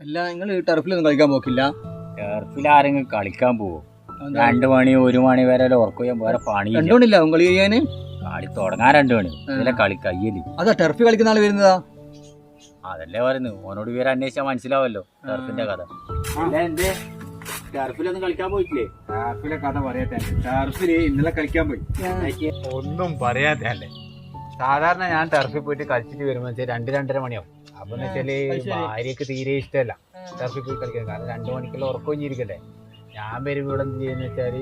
അല്ല നിങ്ങൾ ടർഫിലൊന്നും കളിക്കാൻ പോക്കില്ല? ടർഫിൽ ആരെങ്കിലും കളിക്കാൻ പോവോ? രണ്ടു മണി ഒരു മണി വരെ ഉറക്കുകയും ചെയ്യാൻ വേറെ പണി രണ്ടുകൊണ്ടില്ല കളി ചെയ്യാന് കളി തുടങ്ങാൻ രണ്ടു മണി. ഇതിലെ കളി കയ്യൽ. അതാ ടർഫ് കളിക്കുന്ന ആൾ വരുന്നതാ? അതല്ലേ പറയുന്നു. ഓനോട് വിവരം അന്വേഷിച്ചാൽ മനസ്സിലാവല്ലോ. ടർഫിന്റെ കഥ. ടർഫിലൊന്നും കളിക്കാൻ പോയിട്ടില്ലേ? ടർഫിലെ കഥ പറയട്ടെ ടർഫിൽ ഇന്നലെ കളിക്കാൻ പോയി. ഒന്നും പറയാത്തല്ലേ സാധാരണ ഞാൻ ടർഫിൽ പോയിട്ട് കളിച്ചിട്ട് വരുമ്പോ വെച്ചാൽ രണ്ട് രണ്ടര മണിയാവും. അപ്പൊ എന്ന് വെച്ചാൽ ഭാര്യക്ക് തീരെ ഇഷ്ടമല്ല. ടർഫിൽ പോയി കളിക്കാൻ. കാരണം രണ്ടു മണിക്കുള്ള ഉറക്കം ഇരിക്കട്ടെ. ഞാൻ വരുമ്പോൾ ഇവിടെ എന്ത് ചെയ്യുന്ന വെച്ചാൽ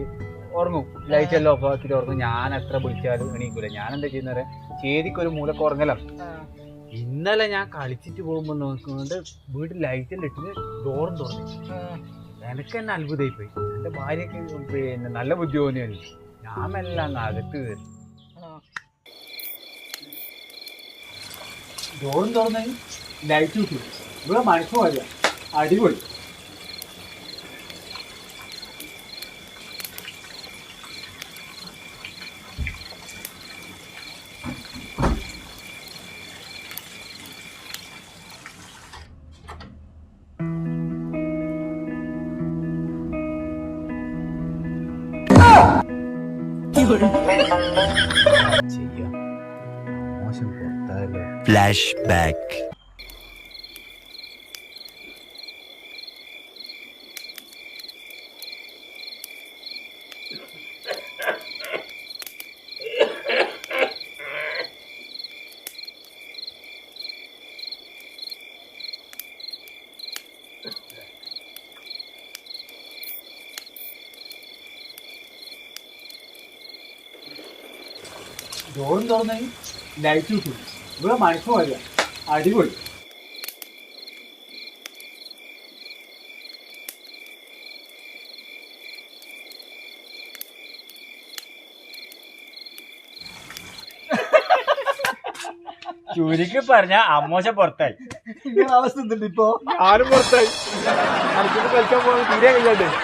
ഉറങ്ങും. ലൈറ്റ് എല്ലാം ഓഫ് ആക്കിയിട്ട് ഉറങ്ങും. ഞാൻ എത്ര വിളിച്ചാലും എണീക്കൂല. ഞാൻ എന്താ ചെയ്യുന്നത് ചേതിക്ക് ഒരു മൂലക്ക് ഉറങ്ങലാണ്. ഇന്നലെ ഞാൻ കളിച്ചിട്ട് പോകുമ്പോൾ നോക്കുന്നുണ്ട് വീട്ടിൽ ലൈറ്റ് എല്ലാം ഇട്ടിട്ട് ഡോറും തുറന്നു. എനിക്ക് തന്നെ അത്ഭുതമായി പോയി എന്റെ ഭാര്യക്ക് പിന്നെ നല്ല ബുദ്ധി തോന്നിയല്ലോ ഞാൻ മെല്ലെ അങ്ങ് അകത്ത് കയറി. ഡോറും തുറന്ന്. ലൈറ്റ് കിട്ടും ഇവിടെ മനസ്സ് മതിയ അടിപൊളി ചെയ്യാം മോശം പുറത്തായല്ലോ Flashback. ഡോറും തുറന്ന് ലൈറ്റ് കിട്ടും ഇവിടെ മനസ്സ് വരിക അടിപൊളി. ചുരുക്കി പറഞ്ഞ അമ്മോശ പുറത്തായി. അവസ്ഥ ഇപ്പൊ? ആരും പുറത്തായി. കളിക്കാൻ പോകാൻ തീരെ കഴിയാണ്ട്.